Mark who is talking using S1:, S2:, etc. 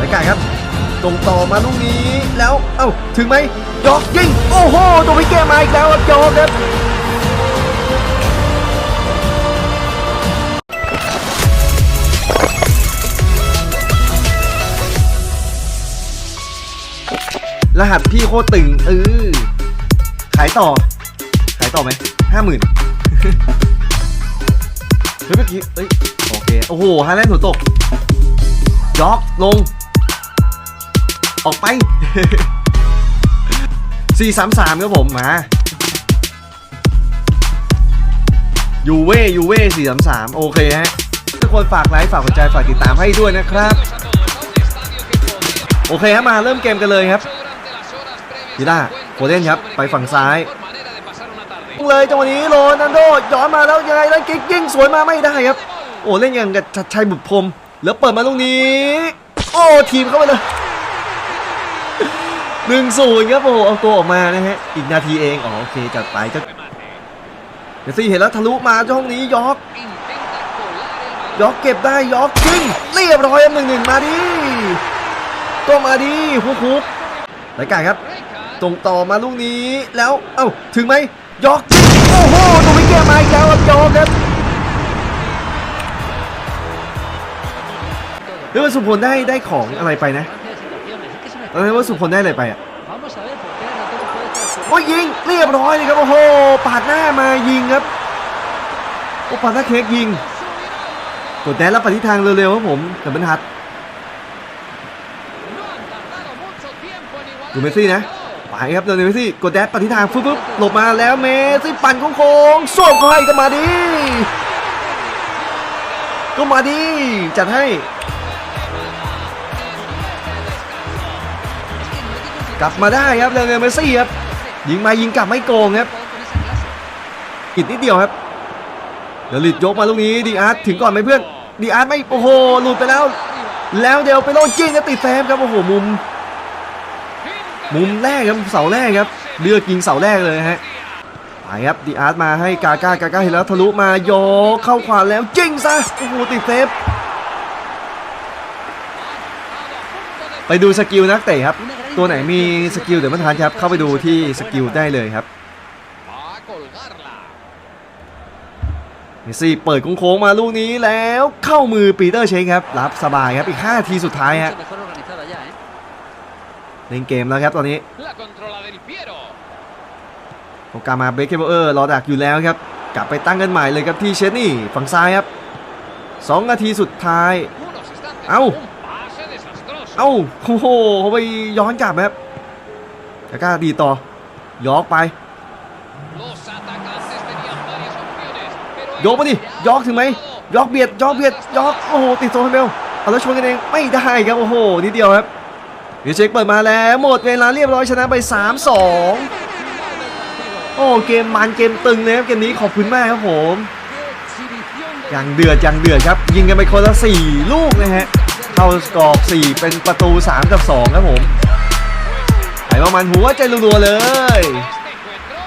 S1: รายการครับตรงต่อมาลูกนี้แล้ว เอ้า ถึงไหมยอกยิง โอ้โห ตัวพิเกมาอีกแล้วครับยอกครับรหัสพี่โคตรตึงเออขายต่อ ขายต่อไหมห้าหมื่นเฮ้ยเมื่อกี้เอ้ย โอเค โอ้โหฮาแลนด์หัวตกจ็อกลง ออกไป 433ครับผมมายูเว่ยูเว่433 โอเคฮะทุกคนฝากไลค์ฝากหัวใจฝากติดตามให้ด้วยนะครับ โอเคครับมาเริ่มเกมกันเลยครับพีด้าโคเดนครับ ไปฝั่งซ้ายเลยจังหวะนี้โรนันโดย้อนมาแล้วยังไงแล้วกิ๊กยิงสวยมาไม่ได้ครับ โอ้เล่นอย่างกับชัดชัยบุตรพรมแล้วเปิดมาตรงนี้ โอ้ทีมเข้าไปเลย หนึ่งศูนย์ครับโอ้เอาตัวออกมานะฮะ อีกนาทีเองอ๋อโอเคจัดไปจะเดี๋ยวสิเห็นแล้วทะลุมาช่องนี้ยอกยอกเก็บได้ยอกยิงเรียบร้อยหนึ่งหนึ่งมาดิตัวมาดิฮุกฮุกรายการครับตรงต่อมาลูกนี้แล้วเอ้าถึงไหมยอกยิงโอ้โหตัวพิเกมาอีกแล้วครับยอกครับเรียกว่าสุพลได้ได้ของอะไรไปนะ เออว่าสุพลได้อะไรไปอะ
S2: Vamos a ver por qué no todo puede estar
S1: โอ้ยยิงเรียบร้อยเลยครับโอ้โหปาดหน้ามายิงครับโอ้ปาดหน้าเค้กยิงกดแดนแล้วปฏิทางเร็วๆครับผมแต่บรรทัด
S2: No han tardado mucho tiempo en igualar
S1: ดูเมสซี่นะไปครับเดี๋ยวเมสซี่กดแดนปฏิทางฟึ๊บฟึ๊บหลบมาแล้วเมสซี่ปั่นโค้งๆส่วมเขาให้ก็มาดีก็มาดีจัดให้ กลับมาได้ครับเรอัลเมสซี่ครับยิงมายิงกลับไม่โกงครับอิดนิดเดียวครับเดี๋ยวลิดยกมาลูกนี้ดีอาร์ตถึงก่อนไหมเพื่อนดีอาร์ตไม่โอ้โหหลุดไปแล้ว แล้วเดี๋ยวไปโลดยิงก็ติดแซมครับโอ้โหมุม มุมแรกครับเสาแรกครับเลือกยิงเสาแรกเลยฮะไปครับดีอาร์ตมาให้กาก้ากาก้าเห็นแล้วทะลุมายกเข้าขวาแล้วยิงซะโอ้โหติดเซฟไปดูสกิลนักเตะครับ ตัวไหนมีสกิลเดี๋ยวมาทานครับ เข้าไปดูที่สกิลได้เลยครับเมสซี่เปิดโค้งมาลูกนี้แล้วเข้ามือปีเตอร์เชคครับ รับสบายครับอีก 5 ทีสุดท้ายฮะเล่นเกมแล้วครับตอนนี้โอกามาเบคเคเบอร์รอดักอยู่แล้วครับ กลับไปตั้งกันใหม่เลยครับที่เชนนี่ฝั่งซ้ายครับ 2 นาทีสุดท้าย
S2: Unos instantes.
S1: Au.
S2: Un pase desastroso.
S1: เอ้าโอ้โหเขาไปย้อนกลับครับกาก้าดีต่อยอกไป ยกมาดิยอกถึงไหมยอกเบียดยอกเบียดยอกโอ้โหติดโซนเบลเอาแล้วชนกันเองไม่ได้ครับโอ้โหนิดเดียวครับเดี๋ยวเช็คเปิดมาแล้วหมดเวลาเรียบร้อยชนะไป 3-2 โอ้เกมมันเกมตึงเลยครับเกมนี้ขอบคุณมากครับผมอย่างเดือดอย่างเดือดครับ ยิงกันไปคนละ4ลูกนะฮะ เข้ากรอบ 4 เป็นประตู 3 กับ 2 ครับผมไหประมาณหัวใจรัวๆเลย